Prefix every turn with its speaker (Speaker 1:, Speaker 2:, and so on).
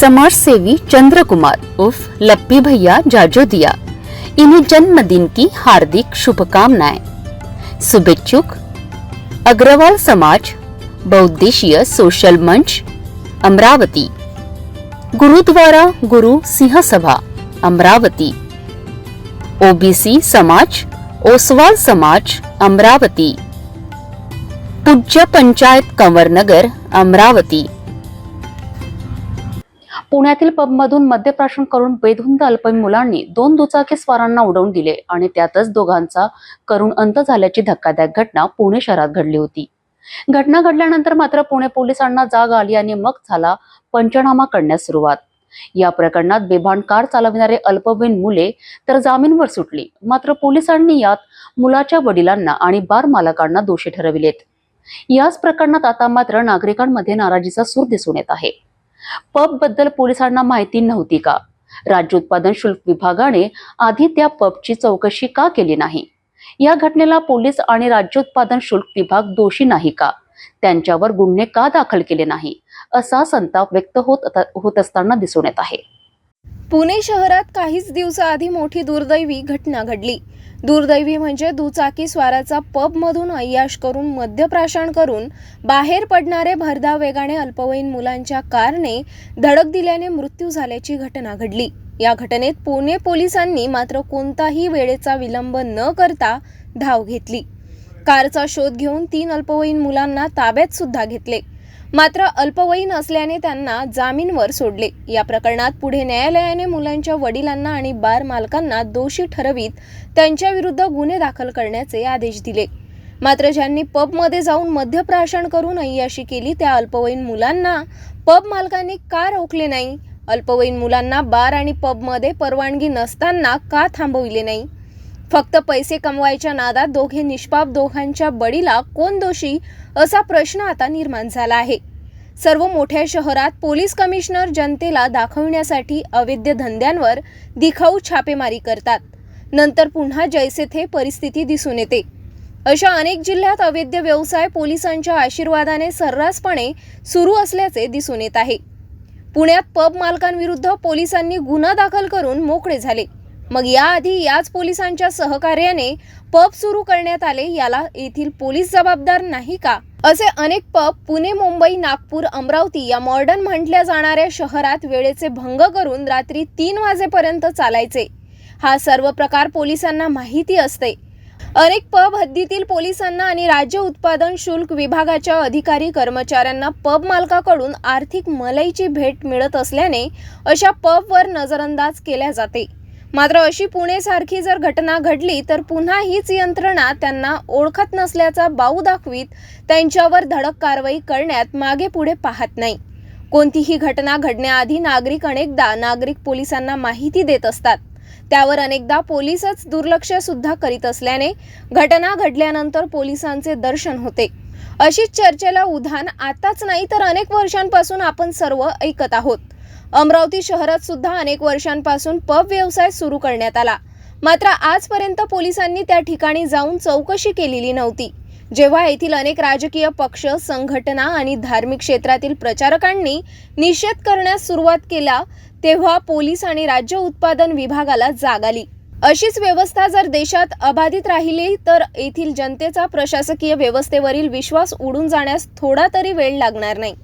Speaker 1: समाजसेवी चंद्रकुमार उर्फ़ लप्पी भैया जाजोदिया। इन्हें जन्मदिन की हार्दिक शुभकामनाएँ। शुभेच्छुक। अग्रवाल समाज बहुद्देशीय सोशल मंच, अमरावती। गुरुद्वारा गुरु सिंह सभा अमरावती। ओबीसी समाज, ओसवाल समाज, अमरावती। पूज्य पंचायत कंवर नगर, अमरावती। पुण्यातील पबमधून मद्यप्राशन करून बेधुंद अल्पवयीन मुलांनी दोन दुचाकी स्वारांना उडवून दिले आणि त्यातच दोघांचा करुण अंत झाल्याची धक्कादायक घटना पुणे शहरात घडली होती. घटना घडल्यानंतर मात्र पुणे पोलिसांना जाग आली आणि मग झाला पंचनामा करण्यास सुरुवात. या प्रकरणात बेभान कार चालविणारे अल्पवयीन मुले तर जामीनवर सुटली. मात्र पोलिसांनी यात मुलाच्या वडिलांना आणि बार मालकांना दोषी ठरविलेत. याच प्रकरणात आता मात्र नागरिकांमध्ये नाराजीचा सूर दिसून येत आहे. पबबद्दल पोलिसांना माहिती नव्हती का? राज्य उत्पादन शुल्क विभागाने आधी त्या पबची चौकशी का केली नाही? या घटनेला पोलीस आणि राज्य उत्पादन शुल्क विभाग दोषी नाही का? त्यांच्यावर गुन्हे का दाखल केले नाही? असा संताप व्यक्त होत होत असताना दिसून येत आहे.
Speaker 2: पुणे शहरात काहीच दिवसाआधी मोठी दुर्दैवी घटना घडली. दुर्दैवी म्हणजे दुचाकी स्वाराचा पबमधून अय्याश करून मद्यप्राशन करून बाहेर पडणारे भरधाव वेगाने अल्पवयीन मुलांच्या कारने धडक दिल्याने मृत्यू झाल्याची घटना घडली. या घटनेत पुणे पोलिसांनी मात्र कोणताही वेळेचा विलंब न करता धाव घेतली. कारचा शोध घेऊन तीन अल्पवयीन मुलांना ताब्यात सुद्धा घेतले. मात्र अल्पवयीन असल्याने त्यांना जामीनवर सोडले. या प्रकरणात पुढे न्यायालयाने मुलांच्या वडिलांना आणि बार मालकांना दोषी ठरवीत त्यांच्याविरुद्ध गुन्हे दाखल करण्याचे आदेश दिले. मात्र ज्यांनी पबमध्ये जाऊन मद्यप्राशन करून अय्याशी केली त्या अल्पवयीन मुलांना पब मालकांनी का रोखले नाही? अल्पवयीन मुलांना बार आणि पबमध्ये परवानगी नसताना का थांबविले नाही? फक्त पैसे कमवायच्या नादात दोघे निष्पाप दोघांच्या बळीला कोण दोषी असा प्रश्न आता निर्माण झाला आहे. सर्व मोठ्या शहरात पोलीस कमिशनर जनतेला दाखवण्यासाठी अवैध धंद्यांवर दिखाऊ छापेमारी करतात. नंतर पुन्हा जैसे थे परिस्थिती दिसून येते. अशा अनेक जिल्ह्यात अवैध व्यवसाय पोलिसांच्या आशीर्वादाने सर्रासपणे सुरू असल्याचे दिसून येत आहे. पुण्यात पब मालकांविरुद्ध पोलिसांनी गुन्हा दाखल करून मोकळे झाले. मग याआधी याच पोलिसांच्या सहकार्याने पब सुरू करण्यात आले याला येथील पोलीस जबाबदार नाही का? असे अनेक पब पुणे मुंबई नागपूर अमरावती या मॉडर्न म्हटल्या जाणाऱ्या शहरात वेळेचे भंग करून रात्री तीन वाजेपर्यंत चालायचे. हा सर्व प्रकार पोलिसांना माहिती असते. अनेक पब हद्दीतील पोलिसांना आणि राज्य उत्पादन शुल्क विभागाच्या अधिकारी कर्मचाऱ्यांना पब मालकाकडून आर्थिक मलईची भेट मिळत असल्याने अशा पबवर नजरअंदाज केल्या जाते. मात्र अशी पुणेसारखी जर घटना घडली तर पुन्हा हीच यंत्रणा त्यांना ओळखत नसल्याचा बाऊ दाखवीत त्यांच्यावर धडक कारवाई करण्यात मागे पुढे पाहत नाही. कोणतीही घटना घडण्याआधी नागरिक अनेकदा नागरिक पोलिसांना माहिती देत असतात. त्यावर अनेकदा पोलीसच दुर्लक्ष सुद्धा करीत असल्याने घटना घडल्यानंतर पोलिसांचे दर्शन होते. अशीच चर्चेला उधाण आताच नाही तर अनेक वर्षांपासून आपण सर्व ऐकत आहोत. अमरावती शहरात सुद्धा अनेक वर्षांपासून पब व्यवसाय सुरू करण्यात आला. मात्र आजपर्यंत पोलिसांनी त्या ठिकाणी जाऊन चौकशी केलेली नव्हती. जेव्हा येथील अनेक राजकीय पक्ष संघटना आणि धार्मिक क्षेत्रातील प्रचारकांनी निषेध करण्यास सुरुवात केला तेव्हा पोलीस आणि राज्य उत्पादन विभागाला जाग आली. अशीच व्यवस्था जर देशात अबाधित राहिली तर येथील जनतेचा प्रशासकीय व्यवस्थेवरील विश्वास उडून जाण्यास थोडा तरी वेळ लागणार नाही.